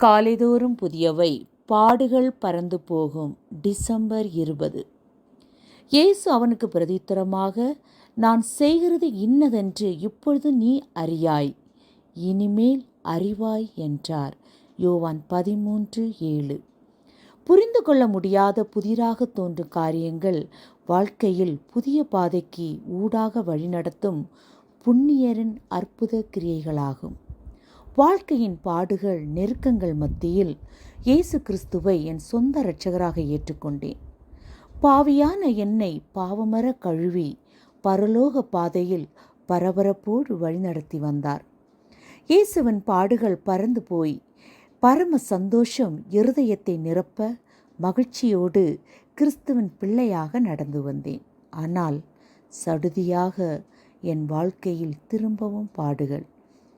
காலைதோறும் புதியவை பாடுகள் பறந்து போகும். டிசம்பர் இருபது. இயேசு அவனுக்கு பிரதித்திரமாக நான் செய்கிறது இன்னதென்று இப்பொழுது நீ அறியாய். இனிமேல் அறிவாய் என்றார். யோவான் பதிமூன்று ஏழு. புரிந்து கொள்ள முடியாத புதிராக தோன்றும் காரியங்கள் வாழ்க்கையில் புதிய பாதைக்கு ஊடாக வழிநடத்தும் புண்ணியரின் அற்புத கிரியைகளாகும். வாழ்க்கையின் பாடுகள் நெருக்கங்கள் மத்தியில் இயேசு கிறிஸ்துவை என் சொந்த இரட்சகராக ஏற்றுக்கொண்டேன். பாவியான என்னை பாவமர கழுவி பரலோக பாதையில் பரபரப்போடு வழிநடத்தி வந்தார். இயேசுவின் பாடுகள் பறந்து போய் பரம சந்தோஷம் இருதயத்தை நிரப்ப மகிழ்ச்சியோடு கிறிஸ்துவின் பிள்ளையாக நடந்து வந்தேன். ஆனால் சடுதியாக என் வாழ்க்கையில் திரும்பவும் பாடுகள்.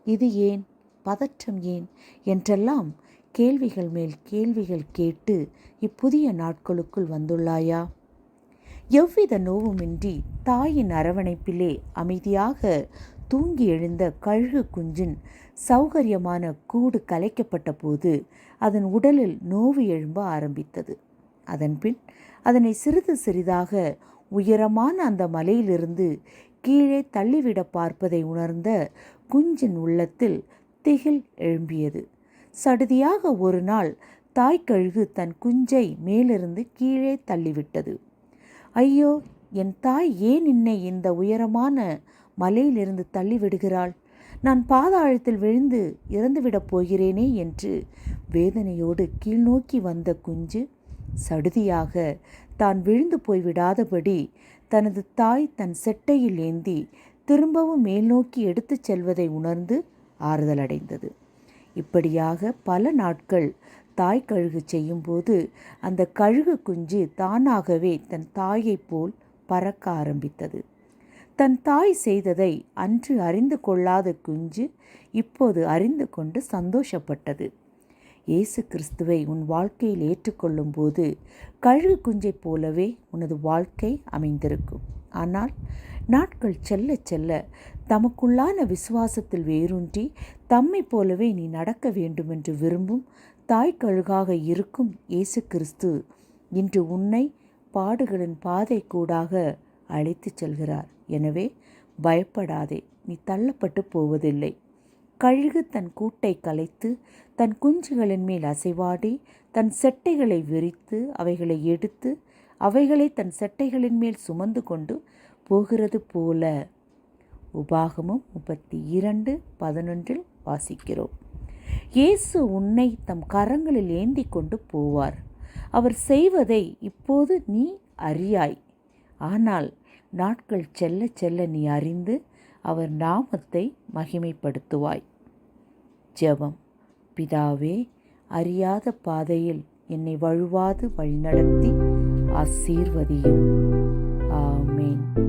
இது ஏன்? பதற்றம் ஏன்? என்றெல்லாம் கேள்விகள் மேல் கேள்விகள் கேட்டு இப்புதிய நாட்களுக்குள் வந்துள்ளாயா? எவ்வித நோவுமின்றி தாயின் அரவணைப்பிலே அமைதியாக தூங்கி எழுந்த கழுகு குஞ்சின் சௌகரியமான கூடு கலைக்கப்பட்ட போது அதன் உடலில் நோவு எழும்ப ஆரம்பித்தது. அதன்பின் அதனை சிறிது சிறிதாக உயரமான அந்த மலையிலிருந்து கீழே தள்ளிவிட பார்ப்பதை உணர்ந்த குஞ்சின் உள்ளத்தில் திகில் எழும்பியது. சடுதியாக ஒரு நாள் தாய்க்கழுகு தன் குஞ்சை மேலிருந்து கீழே தள்ளிவிட்டது. ஐயோ என் தாய் ஏன் என்னை இந்த உயரமான மலையிலிருந்து தள்ளிவிடுகிறாள்? நான் பாதாளத்தில் விழுந்து இறந்துவிடப் போகிறேனே என்று வேதனையோடு கீழ்நோக்கி வந்த குஞ்சு சடுதியாக தான் விழுந்து போய்விடாதபடி தனது தாய் தன் செட்டையில் ஏந்தி திரும்பவும் மேல்நோக்கி எடுத்துச் செல்வதை உணர்ந்து ஆறுதல் அடைந்தது இப்படியாக பல நாட்கள் தாய் கழுகு செய்யும்போது அந்த கழுகு குஞ்சு தானாகவே தன் தாயைப் போல் பறக்க ஆரம்பித்தது. தன் தாய் செய்ததை அன்று அறிந்து கொள்ளாத குஞ்சு இப்போது அறிந்து கொண்டு சந்தோஷப்பட்டது. இயேசு கிறிஸ்துவை உன் வாழ்க்கையில் ஏற்றுக்கொள்ளும் போது கழுகு குஞ்சைப் போலவே உனது வாழ்க்கை அமைந்திருக்கும். ஆனால் நாட்கள் செல்ல செல்ல தமக்குள்ளான விசுவாசத்தில் வேரூன்றி தம்மை போலவே நீ நடக்க வேண்டுமென்று விரும்பும் தாய் கழுகாக இருக்கும் இயேசு கிறிஸ்து இன்று உன்னை பாடுகளின் பாதை கூடாக அழைத்துச் செல்கிறார். எனவே பயப்படாதே நீ தள்ளப்பட்டு போவதில்லை. கழுகு தன் கூட்டை கலைத்து தன் குஞ்சுகளின் மேல் அசைவாடி தன் செட்டைகளை விரித்து அவைகளை எடுத்து அவைகளை தன் செட்டைகளின் மேல் சுமந்து கொண்டு போகிறது போல உபாகமும் முப்பத்தி இரண்டு பதினொன்றில் வாசிக்கிறோம். இயேசு உன்னை தம் கரங்களில் ஏந்தி கொண்டு போவார். அவர் செய்வதை இப்போது நீ அறியாய். ஆனால் நாட்கள் செல்ல செல்ல நீ அறிந்து அவர் நாமத்தை மகிமைப்படுத்துவாய். ஜெபம். பிதாவே அறியாத பாதையில் என்னை வழுவாது வழிநடத்தி ஆசீர்வதியும். ஆமேன்.